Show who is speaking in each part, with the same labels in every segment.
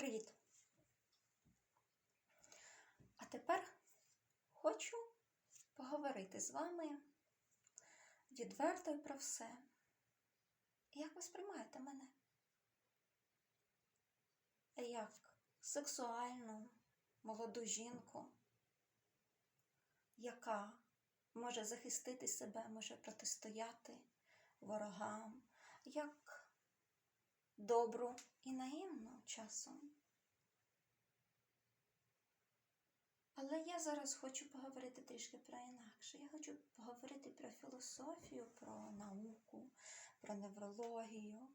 Speaker 1: Привіт! А тепер хочу поговорити з вами відверто і про все. Як ви сприймаєте мене? Як сексуальну молоду жінку, яка може захистити себе, може протистояти ворогам, як добру і наївну часом. Але я зараз хочу поговорити трішки про інакше. Я хочу поговорити про філософію, про науку, про неврологію.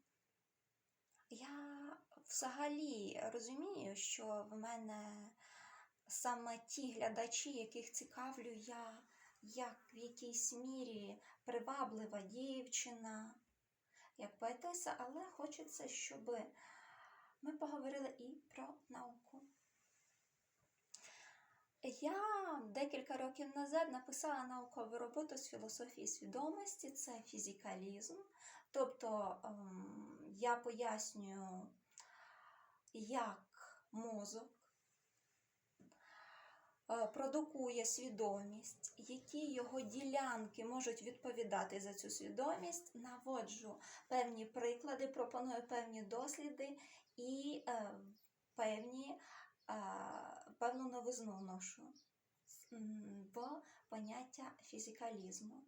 Speaker 1: Я взагалі розумію, що в мене саме ті глядачі, яких цікавлю я, як в якійсь мірі приваблива дівчина, як поетеса, але хочеться, щоб ми поговорили і про науку. Я декілька років назад написала наукову роботу з філософії свідомості, це фізикалізм. Тобто ем, я пояснюю, як мозок продукує свідомість, які його ділянки можуть відповідати за цю свідомість, наводжу певні приклади, пропоную певні досліди і е, певні певну новизну вношу в поняття фізикалізму.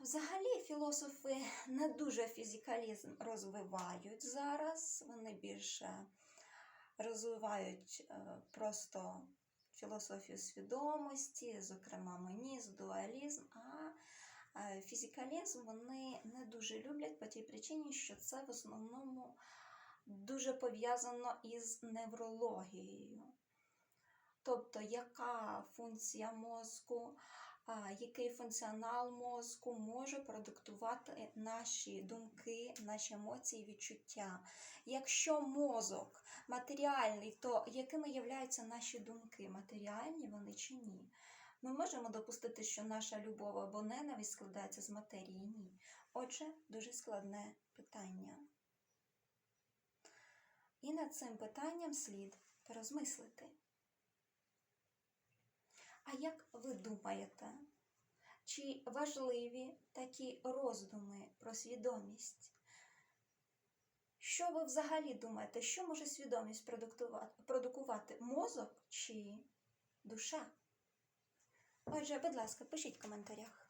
Speaker 1: Взагалі, філософи не дуже фізикалізм розвивають зараз, вони більше розвивають е, просто філософію свідомості, зокрема монізм, дуалізм, а фізикалізм вони не дуже люблять по тій причині, що це в основному дуже пов'язано із неврологією. Тобто, яка функція мозку, який функціонал мозку може продуктувати наші думки, наші емоції, відчуття. Якщо мозок матеріальний, то якими являються наші думки? Матеріальні вони чи ні? Ми можемо допустити, що наша любов або ненависть складається з матерії? Ні. Отже, дуже складне питання. І над цим питанням слід порозмислити. А як ви думаєте, чи важливі такі роздуми про свідомість? Що ви взагалі думаєте, що може свідомість продукувати мозок чи душа? Отже, будь ласка, пишіть в коментарях.